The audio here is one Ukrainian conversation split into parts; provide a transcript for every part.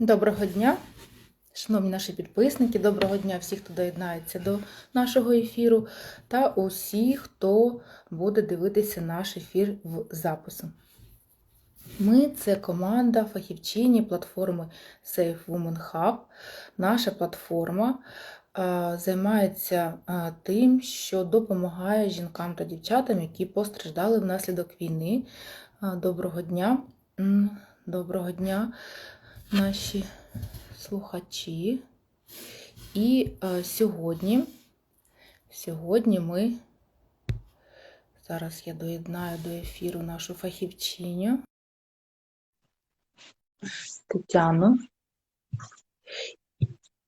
Доброго дня, шановні наші підписники, доброго дня всіх, хто доєднається до нашого ефіру, та усі, хто буде дивитися наш ефір в запису. Ми це команда фахівчині платформи Safe Woman Hub. Наша платформа займається тим, що допомагає жінкам та дівчатам, які постраждали внаслідок війни. Доброго дня! Доброго дня, наші слухачі. І е, сьогодні, сьогодні ми, зараз я доєднаю до ефіру нашу фахівчиню Тетяну.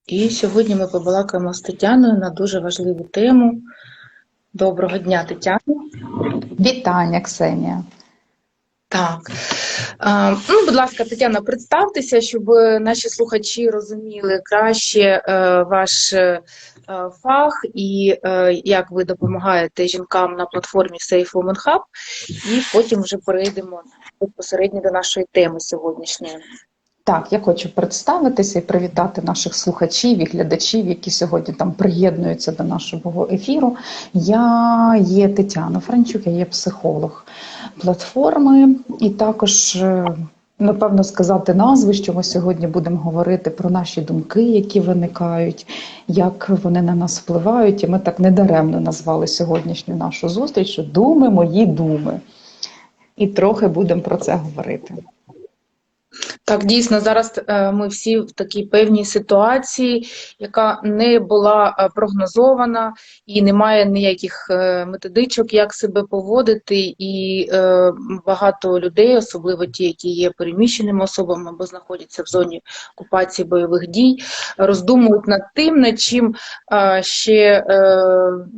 І сьогодні ми побалакаємо з Тетяною на дуже важливу тему. Доброго дня, Тетяна. Вітання, Ксенія. Так. Е, Ну, будь ласка, Тетяна, представтеся, щоб наші слухачі розуміли краще е, ваш е, фах і як ви допомагаєте жінкам на платформі Safe Women Hub, і потім вже перейдемо безпосередньо до нашої теми сьогоднішньої. Так, я хочу представитися і привітати наших слухачів і глядачів, які сьогодні там приєднуються до нашого ефіру. Я є Тетяна Франчук, я є психолог платформи, і також, е, напевно, сказати назви, що ми сьогодні будемо говорити про наші думки, які виникають, як вони на нас впливають. І ми так недаремно назвали сьогоднішню нашу зустріч, що думи мої думи. І трохи будемо про це говорити. Так, дійсно, зараз е, ми всі в такій певній ситуації, яка не була е, прогнозована, і немає ніяких е, методичок, як себе поводити. І багато людей, особливо ті, які є переміщеними особами або знаходяться в зоні окупації бойових дій, роздумують над тим, над чим ще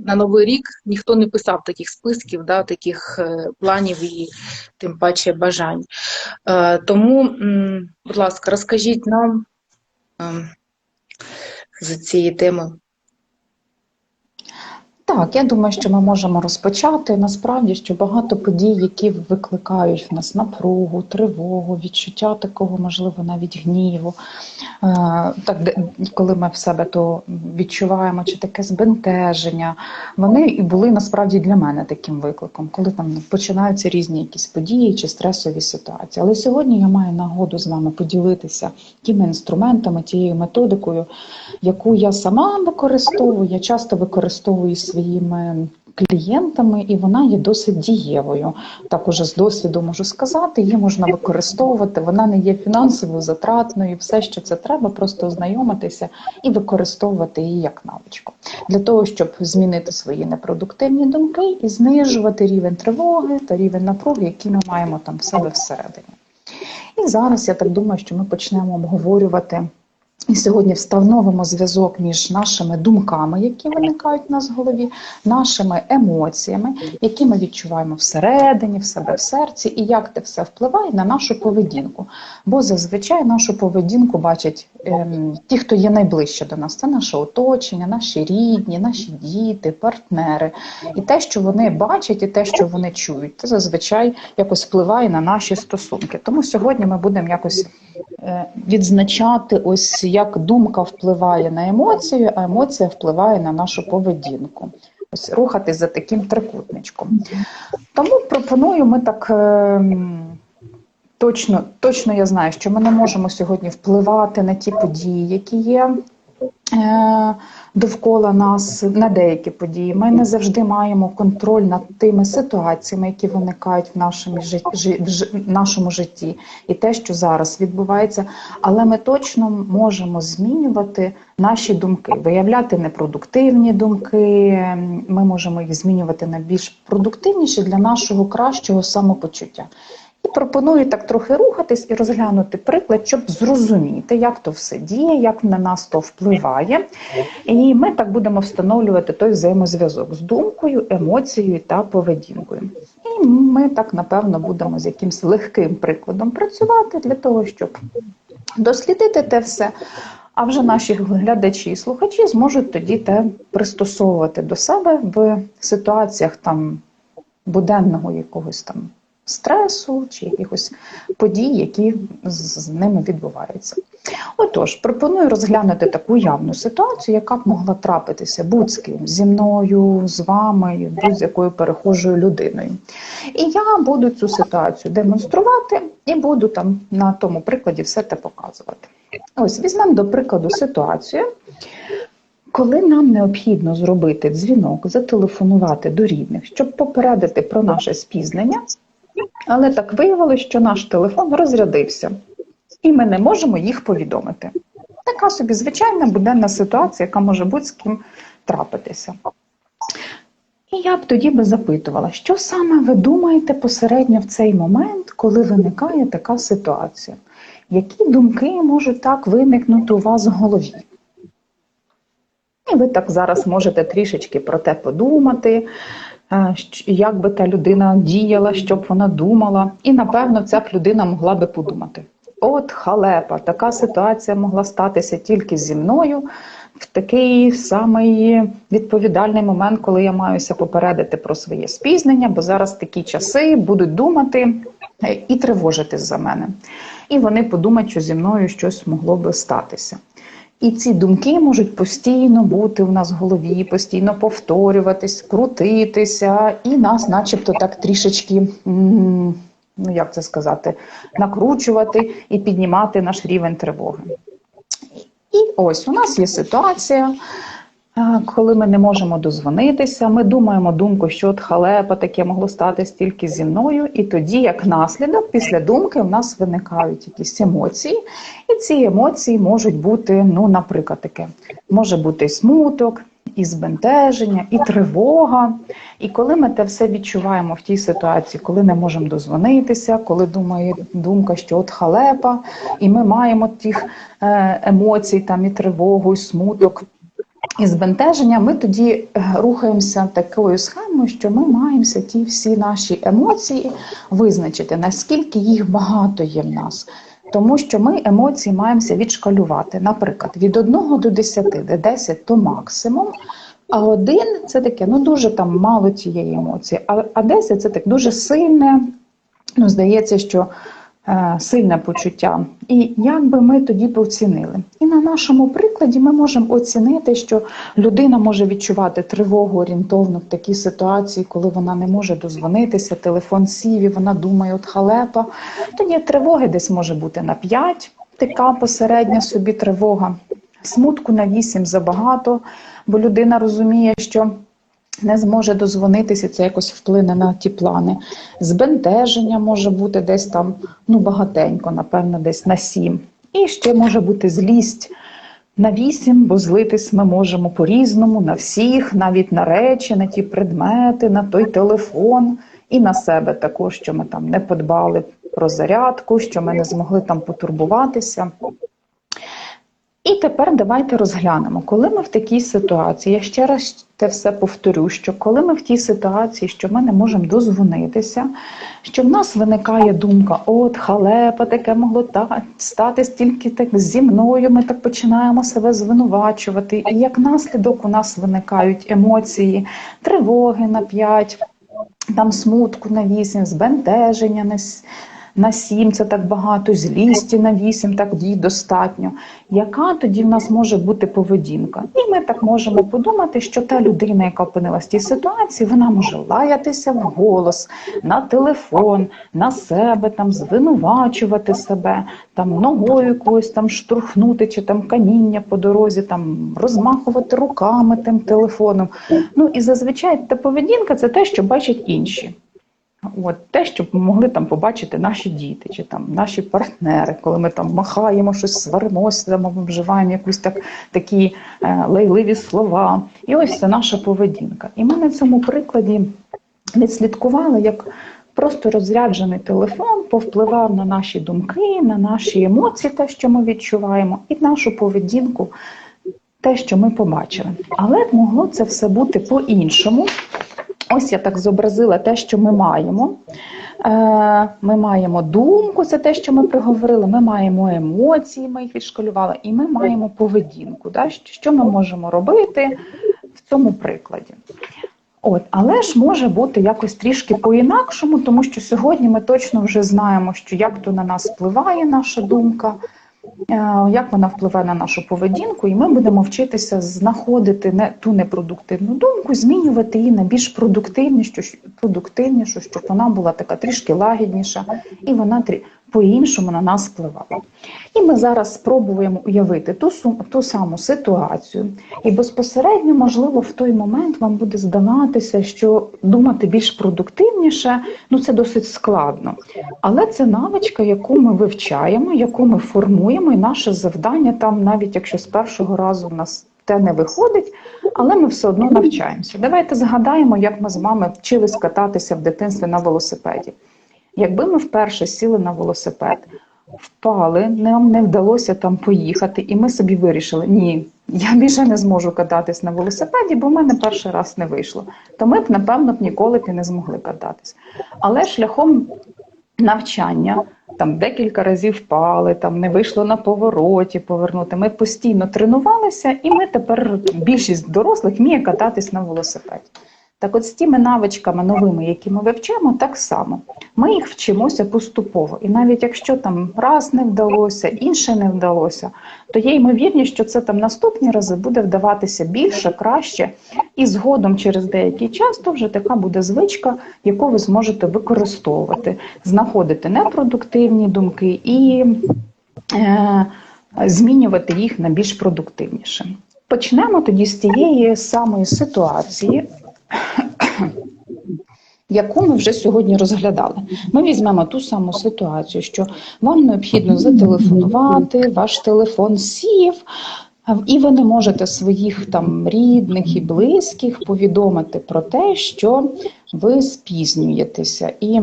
на новий рік ніхто не писав таких списків, да, таких планів і тим паче бажань. Тому, будь ласка, розкажіть нам за з цієї теми. Так, я думаю, що ми можемо розпочати. Насправді, що багато подій, які викликають в нас напругу, тривогу, відчуття такого, можливо, навіть гніву. Е, Так, коли ми в себе то відчуваємо, чи таке збентеження, вони і були насправді для мене таким викликом, коли там починаються різні якісь події чи стресові ситуації. Але сьогодні я маю нагоду з вами поділитися тими інструментами, тією методикою, яку я сама використовую, я часто використовую зі своїми клієнтами, і вона є досить дієвою. Так уже з досвіду можу сказати, її можна використовувати, вона не є фінансово затратною, все, що це треба, просто ознайомитися і використовувати її як навичку. Для того, щоб змінити свої непродуктивні думки і знижувати рівень тривоги та рівень напруги, який ми маємо там в себе всередині. І зараз я так думаю, що ми почнемо обговорювати. І сьогодні встановимо зв'язок між нашими думками, які виникають в нас в голові, нашими емоціями, які ми відчуваємо всередині, в себе в серці, і як це все впливає на нашу поведінку. Бо зазвичай нашу поведінку бачать ем, ті, хто є найближче до нас. Це наше оточення, наші рідні, наші діти, партнери. І те, що вони бачать, і те, що вони чують, це зазвичай якось впливає на наші стосунки. Тому сьогодні ми будемо якось відзначати, ось як думка впливає на емоцію, а емоція впливає на нашу поведінку. Ось рухати за таким трикутничком. Тому пропоную ми так. ем, Точно, точно я знаю, що ми не можемо сьогодні впливати на ті події, які є е, довкола нас, на деякі події. Ми не завжди маємо контроль над тими ситуаціями, які виникають в нашому, в нашому житті, і те, що зараз відбувається. Але ми точно можемо змінювати наші думки, виявляти непродуктивні думки. Ми можемо їх змінювати на більш продуктивніші для нашого кращого самопочуття. Пропоную так трохи рухатись і розглянути приклад, щоб зрозуміти, як то все діє, як на нас то впливає. І ми так будемо встановлювати той взаємозв'язок з думкою, емоцією та поведінкою. І ми так напевно будемо з якимось легким прикладом працювати для того, щоб дослідити те все. А вже наші глядачі і слухачі зможуть тоді те пристосовувати до себе в ситуаціях там буденного якогось там стресу чи якихось подій, які з ними відбуваються. Отож, пропоную розглянути таку явну ситуацію, яка б могла трапитися будь з ким зі мною, з вами, будь-якою перехожою людиною. І я буду цю ситуацію демонструвати і буду там на тому прикладі все те показувати. Ось візьмемо до прикладу ситуацію, коли нам необхідно зробити дзвінок, зателефонувати до рідних, щоб попередити про наше спізнення, але так виявилося, що наш телефон розрядився, і ми не можемо їх повідомити. Така собі звичайна буденна ситуація, яка може будь з ким трапитися. І я б тоді би запитувала, що саме ви думаєте посередньо в цей момент, коли виникає така ситуація? Які думки можуть так виникнути у вас в голові? І ви так зараз можете трішечки про те подумати, як би та людина діяла, що б вона думала. І напевно ця б людина могла би подумати: от халепа, така ситуація могла статися тільки зі мною в такий самий відповідальний момент, коли я маюся попередити про своє спізнення, бо зараз такі часи будуть думати е, і тривожитись за мене. І вони подумають, що зі мною щось могло би статися. І ці думки можуть постійно бути у нас в голові, постійно повторюватись, крутитися, і нас, начебто, так трішечки, ну як це сказати, накручувати і піднімати наш рівень тривоги. І ось у нас є ситуація, коли ми не можемо дозвонитися, ми думаємо думку, що от халепа таке могло статись тільки зі мною, і тоді, як наслідок, після думки у нас виникають якісь емоції, і ці емоції можуть бути, ну, наприклад, таке, може бути смуток, і збентеження, і тривога. І коли ми те все відчуваємо в тій ситуації, коли не можемо дозвонитися, коли думає думка, що от халепа, і ми маємо тих е, емоцій, там і тривогу, і смуток. І збентеження, ми тоді е, рухаємося такою схемою, що ми маємося ті всі наші емоції визначити, наскільки їх багато є в нас. Тому що ми емоції маємося відшкалювати. Наприклад, від 1 до 10, де 10 то максимум, а 1 це таке, ну дуже там мало цієї емоції, а, а 10 це так дуже сильне, ну здається, що сильне почуття. І як би ми тоді б оцінили? І на нашому прикладі ми можемо оцінити, що людина може відчувати тривогу орієнтовно в такій ситуації, коли вона не може дозвонитися, телефон сів, і вона думає, от халепа. Тоді тривоги десь може бути на 5, така посередня собі тривога. Смутку на 8 забагато, бо людина розуміє, що не зможе дозвонитися, це якось вплине на ті плани. Збентеження може бути десь там, ну багатенько, напевно, десь на 7. І ще може бути злість на 8, бо злитись ми можемо по-різному, на всіх, навіть на речі, на ті предмети, на той телефон і на себе також, що ми там не подбали про зарядку, що ми не змогли там потурбуватися. І тепер давайте розглянемо, коли ми в такій ситуації, я ще раз те все повторю, що коли ми в тій ситуації, що ми не можемо дозвонитися, що в нас виникає думка, от халепа, таке могло та стати стільки так зі мною, ми так починаємо себе звинувачувати. І як наслідок у нас виникають емоції, тривоги на 5, там смутку на 8, збентеження на с- на 7 це так багато, злісті на 8 так їй достатньо. Яка тоді в нас може бути поведінка? І ми так можемо подумати, що та людина, яка опинилась в тій ситуації, вона може лаятися в голос, на телефон, на себе, там звинувачувати себе, там ногою когось там штурхнути, чи там каміння по дорозі, там розмахувати руками тим телефоном. Ну і зазвичай та поведінка це те, що бачать інші. От те, щоб могли там побачити наші діти чи там наші партнери, коли ми там махаємо щось, сваримося, там, вживаємо якісь так такі е, лайливі слова. І ось це наша поведінка. І ми на цьому прикладі відслідкували, як просто розряджений телефон повпливав на наші думки, на наші емоції, те, що ми відчуваємо, і нашу поведінку, те, що ми побачили. Але могло це все бути по-іншому. Ось я так зобразила те, що ми маємо. Е, Ми маємо думку, це те, що ми проговорили. Ми маємо емоції, ми їх відшкалювали, і ми маємо поведінку. Да? Що ми можемо робити в цьому прикладі? От, але ж може бути якось трішки по-інакшому, тому що сьогодні ми точно вже знаємо, що як то на нас впливає наша думка, як вона впливає на нашу поведінку, і ми будемо вчитися знаходити не ту непродуктивну думку, змінювати її на більш продуктивнішу, продуктивнішу, щоб вона була така трішки лагідніша, і вона по-іншому на нас впливала. І ми зараз спробуємо уявити ту, ту саму ситуацію, і безпосередньо, можливо, в той момент вам буде здаватися, що думати більш продуктивніше ну це досить складно. Але це навичка, яку ми вивчаємо, яку ми формуємо, і наше завдання там, навіть якщо з першого разу в нас те не виходить, але ми все одно навчаємося. Давайте згадаємо, як ми з вами вчились кататися в дитинстві на велосипеді. Якби ми вперше сіли на велосипед, впали, нам не вдалося там поїхати, і ми собі вирішили, ні, я більше не зможу кататись на велосипеді, бо в мене перший раз не вийшло. То ми б, напевно, б ніколи б не змогли кататись. Але шляхом навчання, там декілька разів впали, там не вийшло на повороті повернути. Ми постійно тренувалися, і ми тепер більшість дорослих вміє кататись на велосипеді. Так от з тими навичками новими, які ми вивчаємо, так само. Ми їх вчимося поступово. І навіть якщо там раз не вдалося, інше не вдалося, то є ймовірність, що це там наступні рази буде вдаватися більше, краще, і згодом через деякий час то вже така буде звичка, яку ви зможете використовувати, знаходити непродуктивні думки і е, змінювати їх на більш продуктивніше. Почнемо тоді з тієї самої ситуації, яку ми вже сьогодні розглядали. Ми візьмемо ту саму ситуацію, що вам необхідно зателефонувати, ваш телефон сів, і ви не можете своїх там рідних і близьких повідомити про те, що ви спізнюєтеся. І,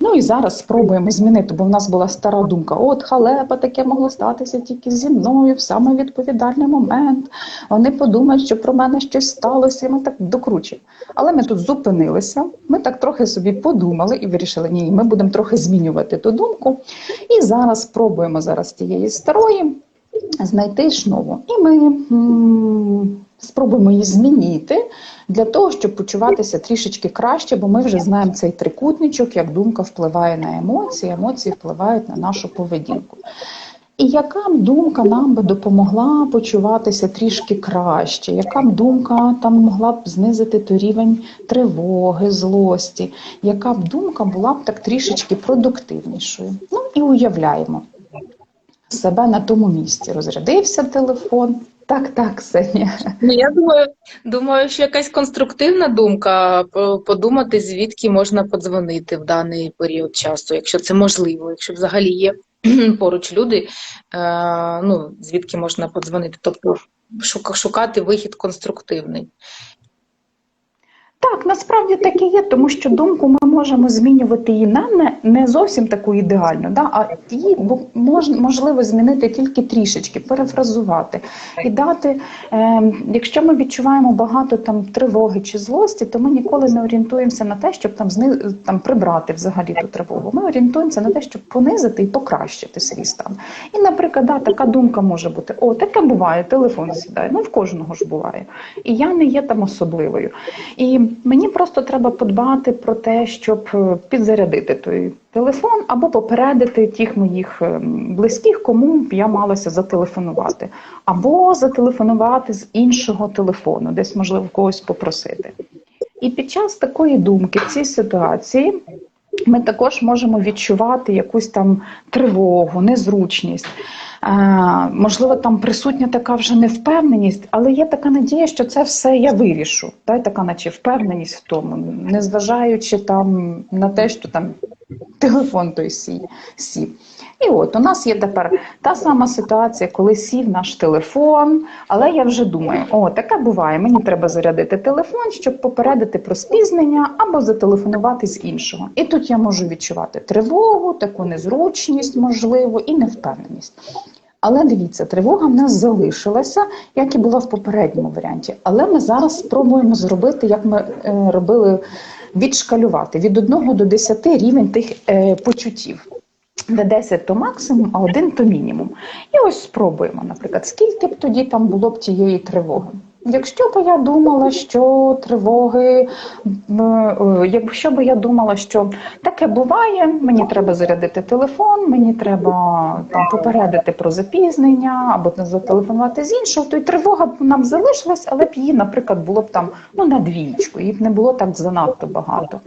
ну, і зараз спробуємо змінити, бо в нас була стара думка: от халепа, таке могло статися тільки зі мною в самий відповідальний момент. Вони подумають, що про мене щось сталося, і ми так докручуємо. Але ми тут зупинилися, ми так трохи собі подумали і вирішили, ні, ми будемо трохи змінювати ту думку. І зараз спробуємо зараз тієї старої знайти ж нову. І ми спробуємо її змінити для того, щоб почуватися трішечки краще, бо ми вже знаємо цей трикутничок, як думка впливає на емоції, емоції впливають на нашу поведінку. І яка б думка нам би допомогла почуватися трішки краще? Яка б думка там могла б знизити той рівень тривоги, злості? Яка б думка була б так трішечки продуктивнішою? Ну і уявляємо себе на тому місці. Розрядився телефон. Так, так, Ксенія. Ну, я думаю, думаю, що якась конструктивна думка подумати, звідки можна подзвонити в даний період часу, якщо це можливо, якщо взагалі є поруч люди, е, ну, звідки можна подзвонити, тобто шукати вихід конструктивний. Так, насправді так і є, тому що думку ми можемо змінювати її на не, не зовсім таку ідеальну, да, а її мож, можливо змінити тільки трішечки, перефразувати і дати. Е, якщо ми відчуваємо багато там тривоги чи злості, то ми ніколи не орієнтуємося на те, щоб там зни, там прибрати взагалі ту тривогу. Ми орієнтуємося на те, щоб понизити і покращити свій стан. І, наприклад, да, така думка може бути: о, таке буває, телефон сідає. Ну в кожного ж буває. І я не є там особливою. І мені просто треба подбати про те, щоб е, підзарядити той телефон або попередити тих моїх ем, близьких, кому я малася зателефонувати, або зателефонувати з іншого телефону, десь можливо когось попросити. І під час такої думки в цій ситуації ми також можемо відчувати якусь там тривогу, незручність. Можливо, там присутня така вже невпевненість, але є така надія, що це все я вирішу. Та й така, наче впевненість в тому, незважаючи там на те, що там телефон той сі- сів. І от у нас є тепер та сама ситуація, коли сів наш телефон, але я вже думаю, о, таке буває. Мені треба зарядити телефон, щоб попередити про спізнення або зателефонувати з іншого. І тут я можу відчувати тривогу, таку незручність, можливо, і невпевненість. Але дивіться, тривога в нас залишилася, як і була в попередньому варіанті. Але ми зараз спробуємо зробити, як ми е, робили, відшкалювати від 1 до 10 рівень тих е, почуттів. Де 10 то максимум, а 1 то мінімум. І ось спробуємо, наприклад, скільки б тоді там було б тієї тривоги. Якщо б я думала, що тривоги, е, якщо б я думала, що таке буває, мені треба зарядити телефон, мені треба там попередити про запізнення або зателефонувати з іншого, то й тривога б нам залишилась, але б її, наприклад, було б там ну на двічку, її б не було так занадто багато.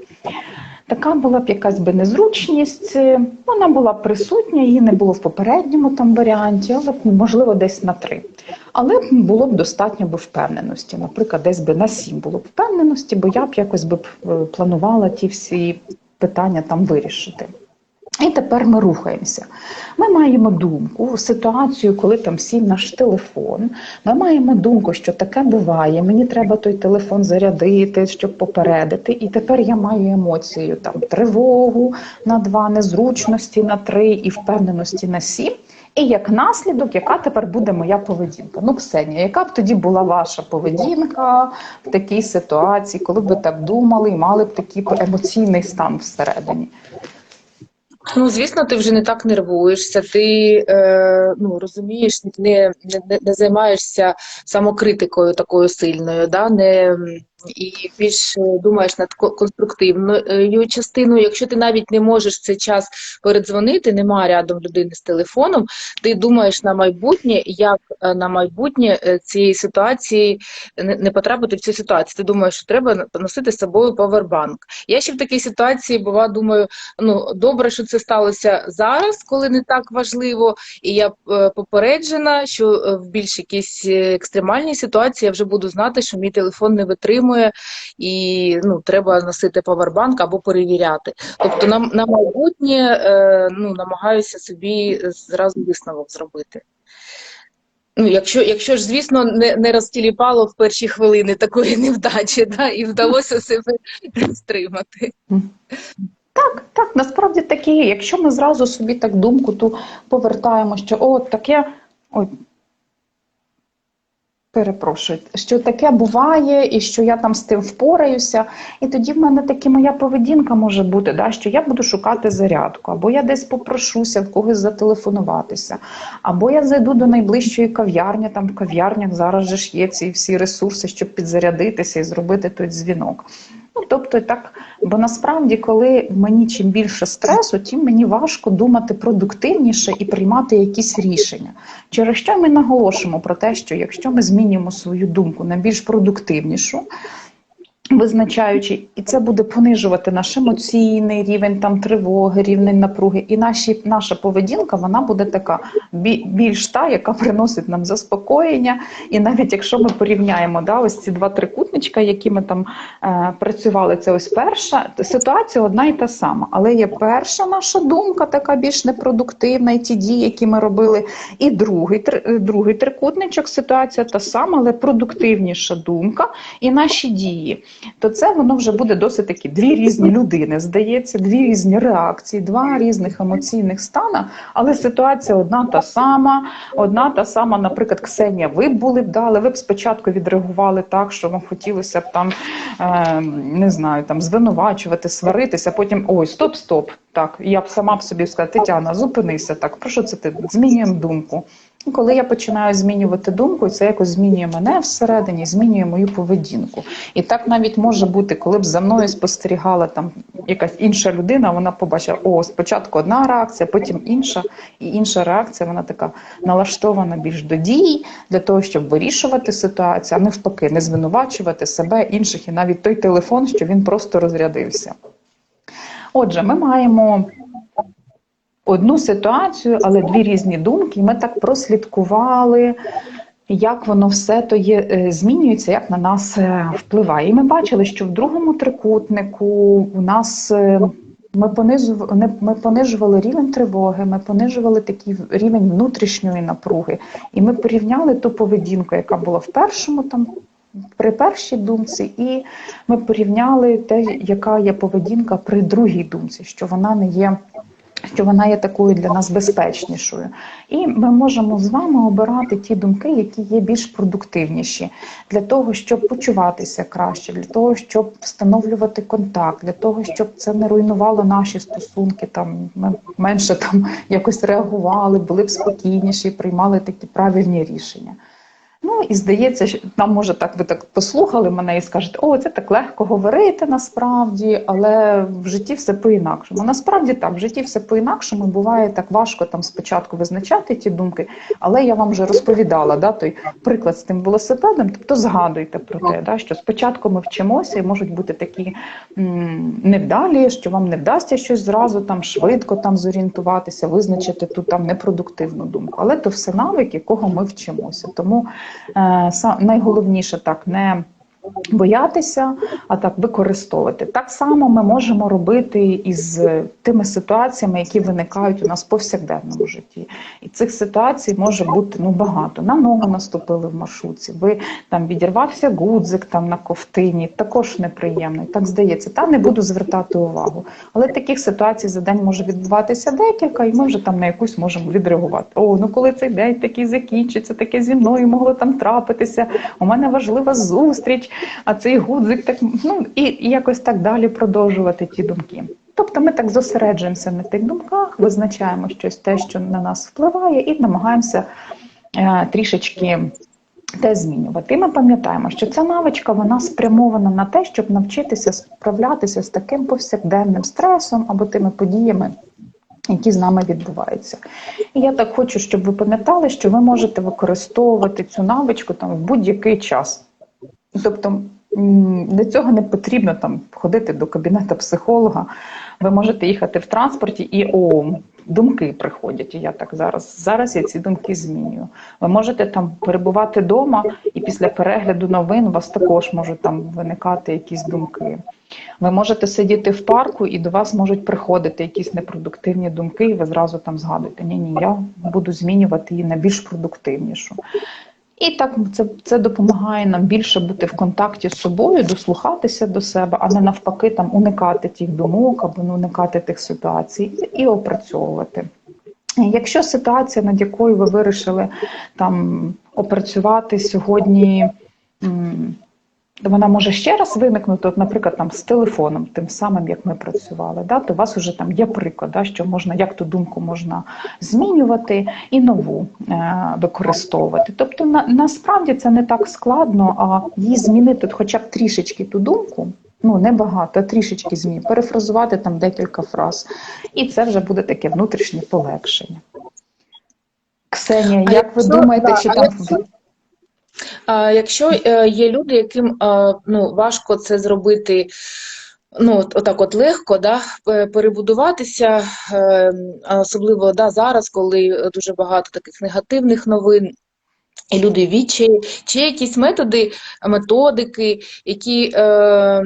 Така була б якась би незручність, е, вона була присутня, її не було в попередньому там варіанті, але б, можливо десь на три. Але було б достатньо би впевненості. Наприклад, десь би на сім було б впевненості, бо я б якось би е, планувала ті всі питання там вирішити. І тепер ми рухаємося. Ми маємо думку, ситуацію, коли там сів наш телефон. Ми маємо думку, що таке буває. Мені треба той телефон зарядити, щоб попередити. І тепер я маю емоцію там тривогу на два, незручності на три і впевненості на сім. І як наслідок, яка тепер буде моя поведінка? Ну, Ксенія, яка б тоді була ваша поведінка в такій ситуації, коли б ви так думали і мали б такий емоційний стан всередині? Ну, звісно, ти вже не так нервуєшся, ти е, ну, розумієш, не, не, не займаєшся самокритикою такою сильною, да? не, і більш е, думаєш над конструктивною частиною. Якщо ти навіть не можеш цей час передзвонити, немає рядом людини з телефоном, ти думаєш на майбутнє, як е, на майбутнє е, цієї ситуації не, потрапити в цю ситуацію. Ти думаєш, що треба носити з собою павербанк. Я ще в такій ситуації бува, думаю, ну добре, що це сталося зараз, коли не так важливо, і я попереджена, що в більш якійсь е, екстремальній ситуації я вже буду знати, що мій телефон не витримує, і ну треба носити павербанк або перевіряти. Тобто на, на майбутнє е, ну намагаюся собі зразу висновок зробити. Ну, якщо, якщо ж, звісно, не, не розтіліпало в перші хвилини такої невдачі, да, і вдалося себе стримати. Так, так, насправді є. Якщо ми зразу собі так думку ту повертаємо, що о, таке. Ой, перепрошую, що таке буває, і що я там з тим впораюся. І тоді в мене таки моя поведінка може бути, да, що я буду шукати зарядку, або я десь попрошуся в когось зателефонуватися, або я зайду до найближчої кав'ярні, там в кав'ярнях зараз же ж є ці всі ресурси, щоб підзарядитися і зробити той дзвінок. Ну, тобто так, бо насправді, коли мені чим більше стресу, тим мені важко думати продуктивніше і приймати якісь рішення. Через що ми наголошуємо про те, що якщо ми змінюємо свою думку на більш продуктивнішу, визначаючи, і це буде понижувати наш емоційний рівень там тривоги, рівень напруги, і наші, наша поведінка вона буде така більш та, яка приносить нам заспокоєння. І навіть якщо ми порівняємо да, ось ці два трикутничка, які ми там е, працювали, це ось перша ситуація одна і та сама, але є перша наша думка, така більш непродуктивна, і ті дії, які ми робили, і другий, три- е, другий трикутничок, ситуація та сама, але продуктивніша думка. І наші дії то це воно вже буде досить такі дві різні людини, здається, дві різні реакції, два різних емоційних стана, але ситуація одна та сама, одна та сама, наприклад, Ксенія, ви б були б дали, ви б спочатку відреагували так, що вам хотілося б там е, не знаю, там звинувачувати, сваритися, потім ой, стоп, стоп. Так, я б сама б собі сказала, Тетяна, зупинися так. Про що це ти? Змінюємо думку. Коли я починаю змінювати думку, це якось змінює мене всередині, змінює мою поведінку. І так навіть може бути, коли б за мною спостерігала там якась інша людина, вона побачила, о, спочатку одна реакція, потім інша, і інша реакція, вона така налаштована більш до дій для того, щоб вирішувати ситуацію, а навпаки, не звинувачувати себе, інших і навіть той телефон, що він просто розрядився. Отже, ми маємо одну ситуацію, але дві різні думки. І ми так прослідкували, як воно все то є, е, змінюється, як на нас е, впливає. І ми бачили, що в другому трикутнику у нас. е, Ми понижували, ми понижували рівень тривоги, ми понижували такий рівень внутрішньої напруги, і ми порівняли ту поведінку, яка була в першому там при першій думці, і ми порівняли те, яка є поведінка при другій думці, що вона не є. Що вона є такою для нас безпечнішою, і ми можемо з вами обирати ті думки, які є більш продуктивніші, для того, щоб почуватися краще, для того, щоб встановлювати контакт, для того, щоб це не руйнувало наші стосунки. Там ми менше там якось реагували, були б спокійніші, приймали такі правильні рішення. Ну і здається, що нам може так ви так послухали мене і скажете, о, це так легко говорити насправді, але в житті все по-інакшому. Насправді так, в житті все по-інакшому. Буває так важко там спочатку визначати ті думки, але я вам вже розповідала да, той приклад з тим велосипедом. Тобто згадуйте про те, да, що спочатку ми вчимося, і можуть бути такі м, невдалі, що вам не вдасться щось зразу там швидко там зорієнтуватися, визначити ту там непродуктивну думку. Але то все навики, кого ми вчимося. Тому найголовніше так не боятися, а так використовувати. Так само ми можемо робити із тими ситуаціями, які виникають у нас в повсякденному житті. І цих ситуацій може бути ну багато. На ногу наступили в маршрутці. Ви там відірвався гудзик там на ковтині, також неприємно. Так здається, та не буду звертати увагу. Але таких ситуацій за день може відбуватися декілька, і ми вже там на якусь можемо відреагувати. О, ну коли цей день такий закінчиться, таке зі мною могло там трапитися. У мене важлива зустріч, а цей гудзик так ну і, якось так далі продовжувати ті думки. Тобто ми так зосереджуємося на тих думках, визначаємо щось те, що на нас впливає, і намагаємося е, трішечки те змінювати. І ми пам'ятаємо, що ця навичка вона спрямована на те, щоб навчитися справлятися з таким повсякденним стресом або тими подіями, які з нами відбуваються. І я так хочу, щоб ви пам'ятали, що ви можете використовувати цю навичку там в будь-який час. Тобто для цього не потрібно там ходити до кабінету психолога. Ви можете їхати в транспорті і о, думки приходять. Я так зараз. Зараз я ці думки змінюю. Ви можете там перебувати вдома, і після перегляду новин у вас також можуть там виникати якісь думки. Ви можете сидіти в парку, і до вас можуть приходити якісь непродуктивні думки, і ви зразу там згадуєте, ні, ні, я буду змінювати її на більш продуктивнішу. І так це, це допомагає нам більше бути в контакті з собою, дослухатися до себе, а не навпаки там уникати тих думок або не уникати тих ситуацій і, і опрацьовувати. Якщо ситуація, над якою ви вирішили там опрацювати сьогодні, вона може ще раз виникнути, от, наприклад, там з телефоном, тим самим, як ми працювали, да, то у вас вже там є приклад, да, що можна, як ту думку можна змінювати і нову е, використовувати. Тобто, на, насправді це не так складно, а її змінити хоча б трішечки ту думку. Ну, не багато, а трішечки змін, перефразувати там декілька фраз. І це вже буде таке внутрішнє полегшення. Ксенія, А як ви думаєте, да, чи там якщо- якщо е, є люди, яким е, ну, важко це зробити, ну, от- отак от легко, да, перебудуватися, е, особливо да, зараз, коли дуже багато таких негативних новин, і люди відчаї, чи є якісь методи, методики, які, е,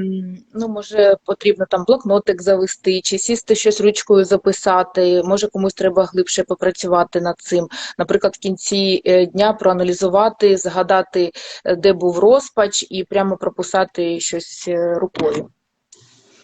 ну, може, потрібно там блокнотик завести, чи сісти щось ручкою записати, може комусь треба глибше попрацювати над цим. Наприклад, в кінці е, дня проаналізувати, згадати, е, де був розпач, і прямо прописати щось е, рукою.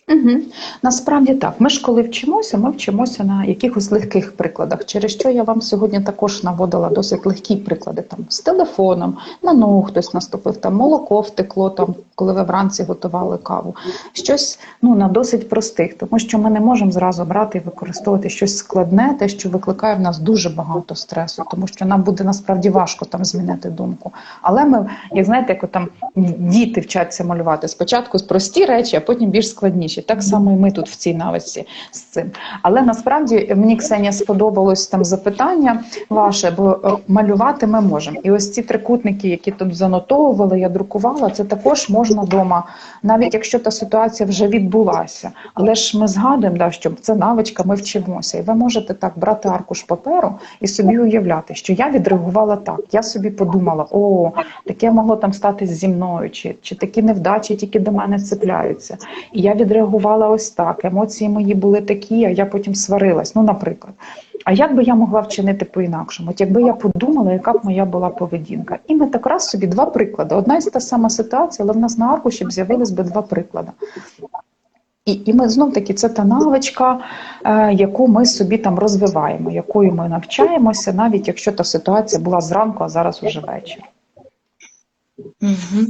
Угу. Насправді так. Ми ж коли вчимося, ми вчимося на якихось легких прикладах, через що я вам сьогодні також наводила досить легкі приклади там з телефоном, на ногу хтось наступив, там молоко втекло, там, коли ви вранці готували каву. Щось ну, на досить простих, тому що ми не можемо зразу брати і використовувати щось складне, те, що викликає в нас дуже багато стресу, тому що нам буде насправді важко там змінити думку. Але ми, як знаєте, як там діти вчаться малювати спочатку прості речі, а потім більш складніші. Так само і ми тут в цій навичці з цим. Але насправді мені Ксенія сподобалось там запитання ваше, бо е, малювати ми можемо. І ось ці трикутники, які тут занотовували, я друкувала, це також можна вдома, навіть якщо та ситуація вже відбулася. Але ж ми згадуємо, да, що це навичка, ми вчимося. І ви можете так брати аркуш паперу і собі уявляти, що я відреагувала так. Я собі подумала, о, таке могло там статись зі мною, чи, чи такі невдачі тільки до мене цепляються. І я відреагувала ось так. Емоції мої були такі, а я потім сварилась. Ну, наприклад. А як би я могла вчинити по-інакшому? От якби я подумала, яка б моя була поведінка? І ми так раз собі два приклади. Одна і та сама ситуація, але в нас на аркуші б з'явились би два приклади. І, і ми знов таки це та навичка, е, яку ми собі там розвиваємо, якою ми навчаємося, навіть якщо та ситуація була зранку, а зараз уже вечір. Угу.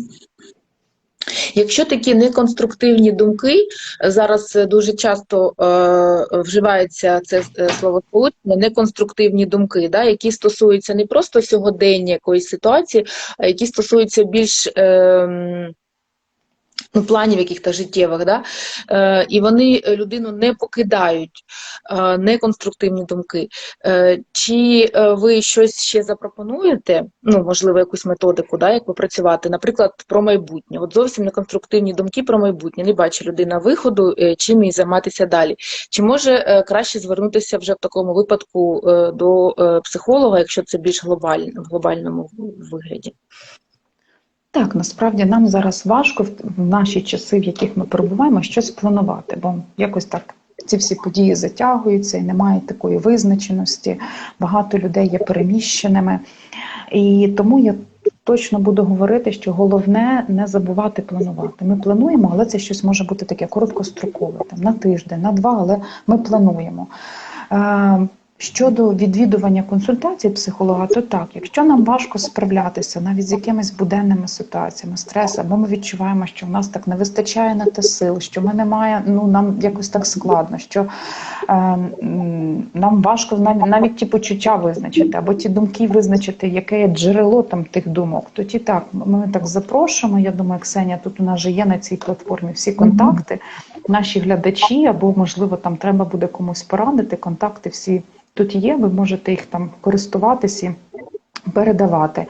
Якщо такі неконструктивні думки, зараз е, дуже часто е, вживається це слово сполучення, неконструктивні думки, да, які стосуються не просто сьогодення якоїсь ситуації, а які стосуються більш е, ну, планів яких-то життєвих, да, е, і вони людину не покидають, е, неконструктивні думки. Е, чи е, ви щось ще запропонуєте? Ну, можливо, якусь методику, да, як попрацювати, наприклад, про майбутнє. От зовсім неконструктивні думки про майбутнє. Не бачить людина виходу, е, чим їй займатися далі. Чи може е, краще звернутися вже в такому випадку е, до е, психолога, якщо це більш глобально, в глобальному вигляді? Так, насправді нам зараз важко в наші часи, в яких ми перебуваємо, щось планувати, бо якось так ці всі події затягуються і немає такої визначеності. Багато людей є переміщеними. І тому я точно буду говорити, що головне не забувати планувати. Ми плануємо, але це щось може бути таке короткострокове, там на тиждень, на два, але ми плануємо. Щодо відвідування консультацій психолога, то так, якщо нам важко справлятися навіть з якимись буденними ситуаціями, стрес, або ми відчуваємо, що в нас так не вистачає на те сил, що ми немає, ну нам якось так складно, що е, нам важко навіть, навіть ті почуття визначити, або ті думки визначити, яке є джерело там тих думок, то ті так, ми так запрошуємо. Я думаю, Ксенія, тут у нас же є на цій платформі всі контакти, наші глядачі, або можливо там треба буде комусь порадити. Контакти всі тут є. Ви можете їх там користуватися. Передавати,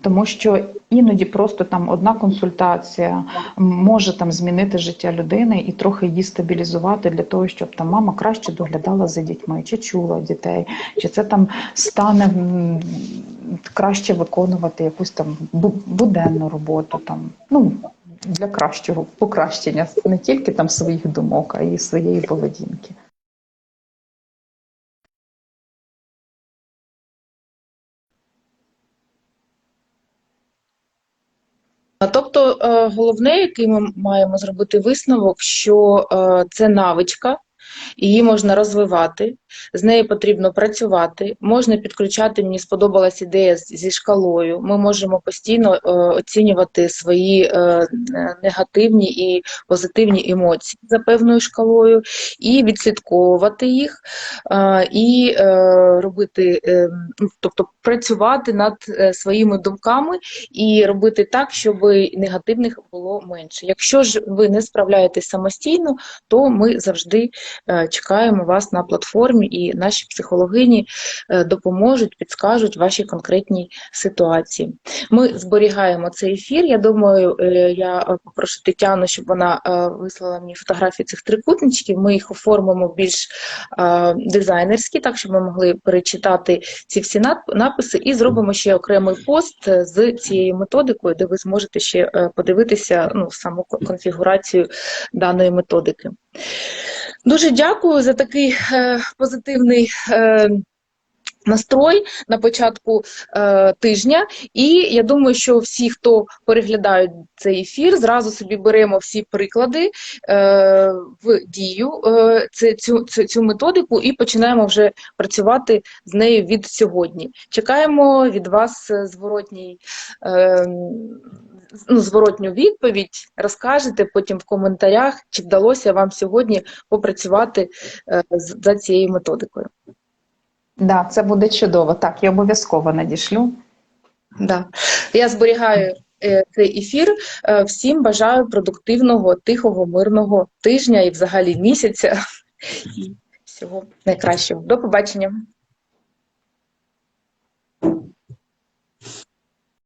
тому що іноді просто там одна консультація може там змінити життя людини і трохи її стабілізувати для того, щоб там мама краще доглядала за дітьми, чи чула дітей, чи це там стане краще виконувати якусь там бу- буденну роботу, там ну для кращого покращення не тільки там своїх думок, а й своєї поведінки. Тобто, е, головне, який ми маємо зробити висновок, що е, це навичка, її можна розвивати, з нею потрібно працювати, можна підключати. Мені сподобалась ідея зі шкалою. Ми можемо постійно е, оцінювати свої е, е, негативні і позитивні емоції за певною шкалою, і відслідковувати їх, і робити, ну, тобто працювати над своїми думками і робити так, щоб негативних було менше. Якщо ж ви не справляєтесь самостійно, то ми завжди чекаємо вас на платформі, і наші психологині е, допоможуть, підскажуть вашій конкретній ситуації. Ми зберігаємо цей ефір. Я думаю, е, я е, попрошу Тетяну, щоб вона вислала мені фотографії цих трикутничків. Ми їх оформимо більш дизайнерські, так щоб ми могли перечитати ці всі написи, і зробимо ще окремий пост з цією методикою, де ви зможете ще подивитися ну, саму конфігурацію даної методики. Дуже дякую за такий е, позитивний. Е, Настрой на початку е, тижня, і я думаю, що всі, хто переглядають цей ефір, зразу собі беремо всі приклади е, в дію е, це, цю, цю, цю методику і починаємо вже працювати з нею від сьогодні. Чекаємо від вас е, зворотній. Е, Ну, зворотню відповідь розкажете потім в коментарях, чи вдалося вам сьогодні попрацювати е, за цією методикою. Да, це буде чудово. Так, я обов'язково надішлю. Да. Я зберігаю е, цей ефір. Е, Всім бажаю продуктивного, тихого, мирного тижня і взагалі місяця. Всього найкращого. До побачення.